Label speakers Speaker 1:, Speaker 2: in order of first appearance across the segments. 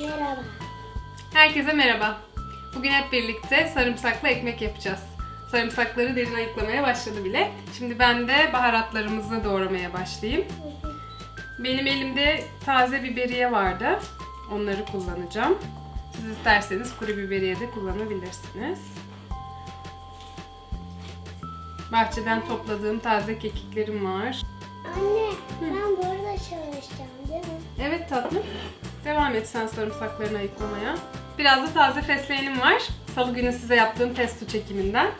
Speaker 1: Merhaba.
Speaker 2: Herkese merhaba. Bugün hep birlikte sarımsaklı ekmek yapacağız. Sarımsakları derin ayıklamaya başladı bile. Şimdi ben de baharatlarımızı doğramaya başlayayım. Benim elimde taze biberiye vardı. Onları kullanacağım. Siz isterseniz kuru biberiye de kullanabilirsiniz. Bahçeden topladığım taze kekiklerim var.
Speaker 1: Anne, ben burada çalışacağım değil mi?
Speaker 2: Evet tatlım. Devam et sen sarımsaklarını ayıklamaya. Biraz da taze fesleğenim var. Salı günü size yaptığım pesto çekiminden.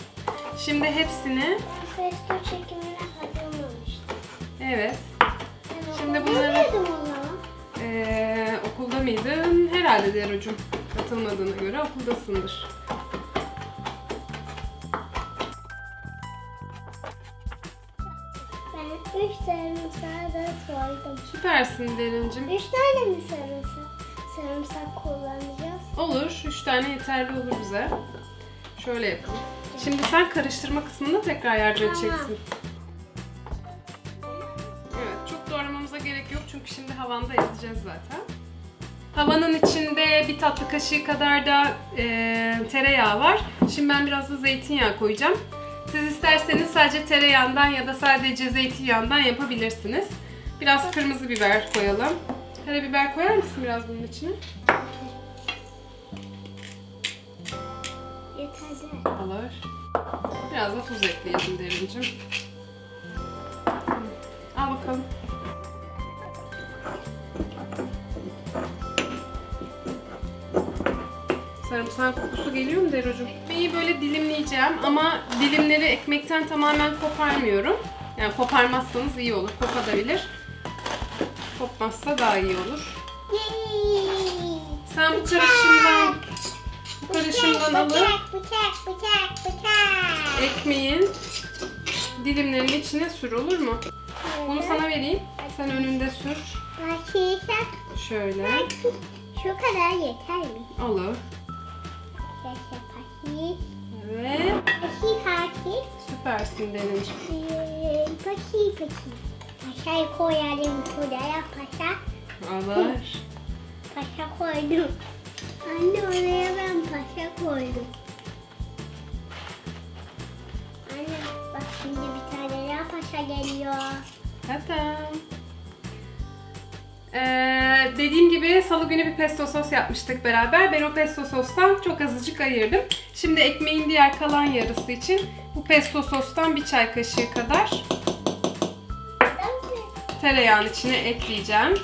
Speaker 2: Şimdi hepsini,
Speaker 1: Ben festo çekimine katılmamıştım.
Speaker 2: evet.
Speaker 1: Ben
Speaker 2: Şimdi bunları-? Ee, okulda mıydın? Herhalde Derocuğum. Katılmadığına göre okuldasındır.
Speaker 1: Üç sarımsağı da soydum.
Speaker 2: Süpersin Derincim.
Speaker 1: Üç tane mi sarımsak, sarımsak kullanacağız?
Speaker 2: Olur. Üç tane yeterli olur bize. Şöyle yapalım. Şimdi sen karıştırma kısmında tekrar yardım
Speaker 1: Tamam.
Speaker 2: edeceksin. Evet, çok doğramamıza gerek yok çünkü şimdi havanda ezeceğiz zaten. Havanın içinde bir tatlı kaşığı kadar da e, tereyağı var. Şimdi ben biraz da zeytinyağı koyacağım. Siz isterseniz sadece tereyağından ya da sadece zeytinyağından yapabilirsiniz. Biraz kırmızı biber koyalım. Karabiber koyar mısın biraz bunun içine?
Speaker 1: Yeterli.
Speaker 2: Olur. Biraz da tuz ekleyelim derincim. Al bakalım. Sarımsak kokusu geliyor mu Derocuğum? Ekmeği böyle dilimleyeceğim ama dilimleri ekmekten tamamen koparmıyorum. Yani koparmazsanız iyi olur. Kopabilir. Kopmazsa daha iyi olur. Sen bu karışımdan bu karışımdan alıp
Speaker 1: Bıçak, bıçak, bıçak, bıçak.
Speaker 2: ekmeğin dilimlerinin içine sür olur mu? Bunu sana vereyim. Sen önünde sür. Şöyle.
Speaker 1: Şu kadar yeter mi?
Speaker 2: Olur. Evet. Süpersin Deniz.
Speaker 1: Ee, Bakayım bakayım. Paşayı koyalım şuraya paşa.
Speaker 2: Olur.
Speaker 1: Paşa koydum. Anne oraya ben paşa koydum. Anne bak şimdi bir tane daha paşa geliyor.
Speaker 2: Tamam. Ee, dediğim gibi salı günü bir pesto sos yapmıştık beraber. Ben o pesto sostan çok azıcık ayırdım. Şimdi ekmeğin diğer kalan yarısı için bu pesto sostan bir çay kaşığı kadar tereyağın içine ekleyeceğim.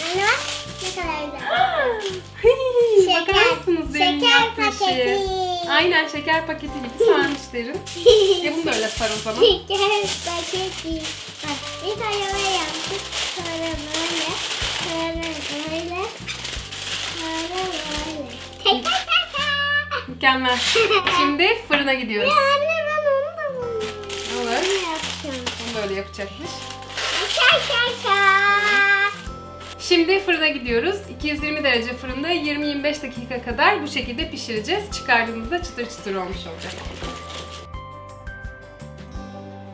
Speaker 1: Bak ne kadar güzel.
Speaker 2: Hii,
Speaker 1: Şeker-
Speaker 2: bakar mısınız derin
Speaker 1: şeker
Speaker 2: yaptığı
Speaker 1: paketi.
Speaker 2: şeye? Aynen şeker paketi gibi sarmış derin. e bunu da öyle sar o zaman.
Speaker 1: Şeker paketi. Bak bir tane böyle yaptık. Sonra böyle. Sonra böyle. Sonra böyle. Tek tek tek tek.
Speaker 2: Mükemmel. Şimdi fırına gidiyoruz.
Speaker 1: Ya anne ben onu da bunu.
Speaker 2: Olur.
Speaker 1: Bunu yapacağım.
Speaker 2: Bunu böyle yapacakmış.
Speaker 1: Şaka.
Speaker 2: Şimdi fırına gidiyoruz. 220 derece fırında 20-25 dakika kadar bu şekilde pişireceğiz. Çıkardığımızda çıtır çıtır olmuş olacak.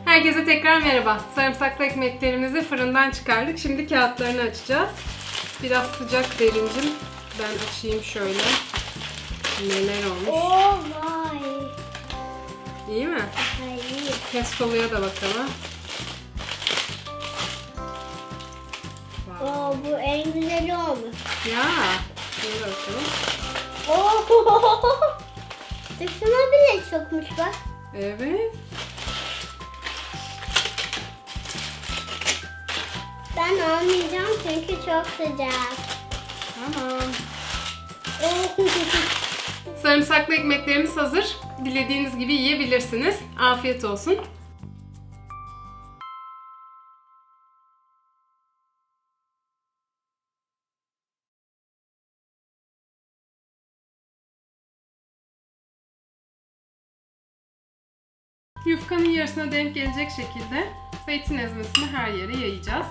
Speaker 2: Herkese tekrar merhaba. Sarımsaklı ekmeklerimizi fırından çıkardık. Şimdi kağıtlarını açacağız. Biraz sıcak derincim. Ben açayım şöyle. Neler olmuş.
Speaker 1: Oo vay.
Speaker 2: İyi mi?
Speaker 1: Hayır.
Speaker 2: Pestoluya da bakalım.
Speaker 1: Oo bu en güzeli olmuş.
Speaker 2: Ya. Şöyle bakalım.
Speaker 1: Oo. Dışına bile çökmüş bak.
Speaker 2: Evet.
Speaker 1: Ben almayacağım çünkü çok sıcak.
Speaker 2: Tamam. Sarımsaklı ekmeklerimiz hazır. Dilediğiniz gibi yiyebilirsiniz. Afiyet olsun. Yufkanın yarısına denk gelecek şekilde zeytin ezmesini her yere yayacağız.